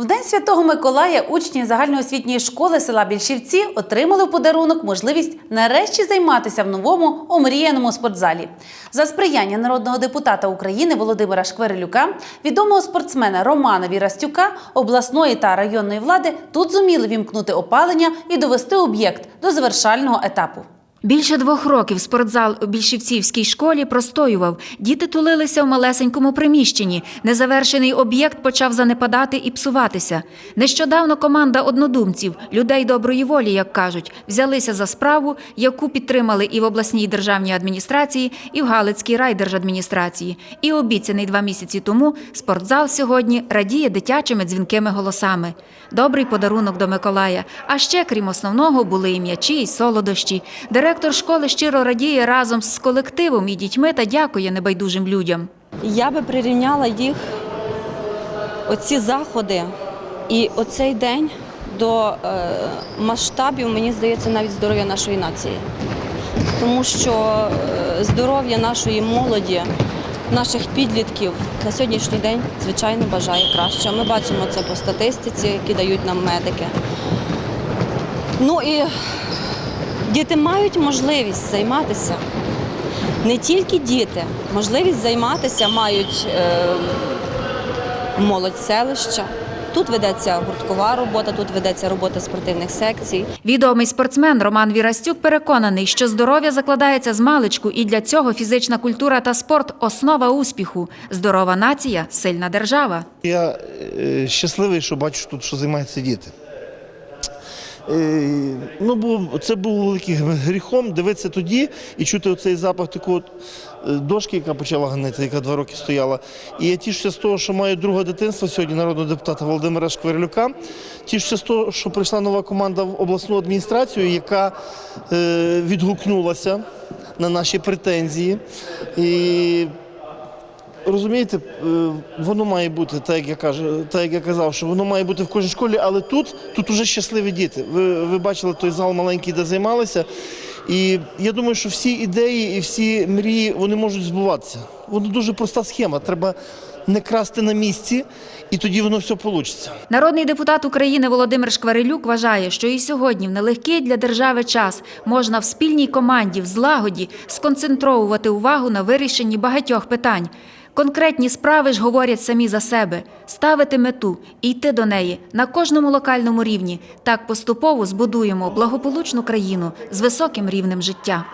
В День Святого Миколая учні загальноосвітньої школи села Більшівці отримали в подарунок можливість нарешті займатися в новому омріяному спортзалі. За сприяння народного депутата України Володимира Шкверелюка, відомого спортсмена Романа Вірастюка, обласної та районної влади тут зуміли вімкнути опалення і довести об'єкт до завершального етапу. Більше двох років спортзал у більшівцівській школі простоював. Діти тулилися в малесенькому приміщенні. Незавершений об'єкт почав занепадати і псуватися. Нещодавно команда однодумців, людей доброї волі, як кажуть, взялися за справу, яку підтримали і в обласній державній адміністрації, і в Галицькій райдержадміністрації. І обіцяний два місяці тому спортзал сьогодні радіє дитячими дзвінкими голосами. Добрий подарунок до Миколая. А ще, крім основного, були і м'ячі, і солодощі. Директор школи щиро радіє разом з колективом і дітьми та дякує небайдужим людям. Я би прирівняла їх, оці заходи і оцей день до е, масштабів, мені здається, навіть здоров'я нашої нації. Тому що е, здоров'я нашої молоді, наших підлітків на сьогоднішній день, звичайно, бажає краще. Ми бачимо це по статистиці, які дають нам медики. Ну і діти мають можливість займатися. Не тільки діти, можливість займатися мають е, молодь селища. Тут ведеться гурткова робота, тут ведеться робота спортивних секцій. Відомий спортсмен Роман Вірастюк переконаний, що здоров'я закладається з маличку, і для цього фізична культура та спорт основа успіху. Здорова нація сильна держава. Я е, щасливий, що бачу тут, що займаються діти. Е, Ну, бо це був великим гріхом дивитися тоді і чути оцей запах такої е, дошки, яка почала гнити, яка два роки стояла. І я тішуся з того, що маю друге дитинство сьогодні народного депутата Володимира Шкверлюка. Тішуся з того, що прийшла нова команда в обласну адміністрацію, яка е, відгукнулася на наші претензії. І Розумієте, е, воно має бути, так як я кажу, так як я казав, що воно має бути в кожній школі, але тут, тут уже щасливі діти. Ви, ви бачили той зал маленький, де займалися. І я думаю, що всі ідеї і всі мрії вони можуть збуватися. Воно дуже проста схема. Треба не красти на місці, і тоді воно все вийде. Народний депутат України Володимир Шкварилюк вважає, що і сьогодні в нелегкий для держави час можна в спільній команді, в злагоді сконцентровувати увагу на вирішенні багатьох питань. Конкретні справи ж говорять самі за себе ставити мету і йти до неї на кожному локальному рівні. Так поступово збудуємо благополучну країну з високим рівнем життя.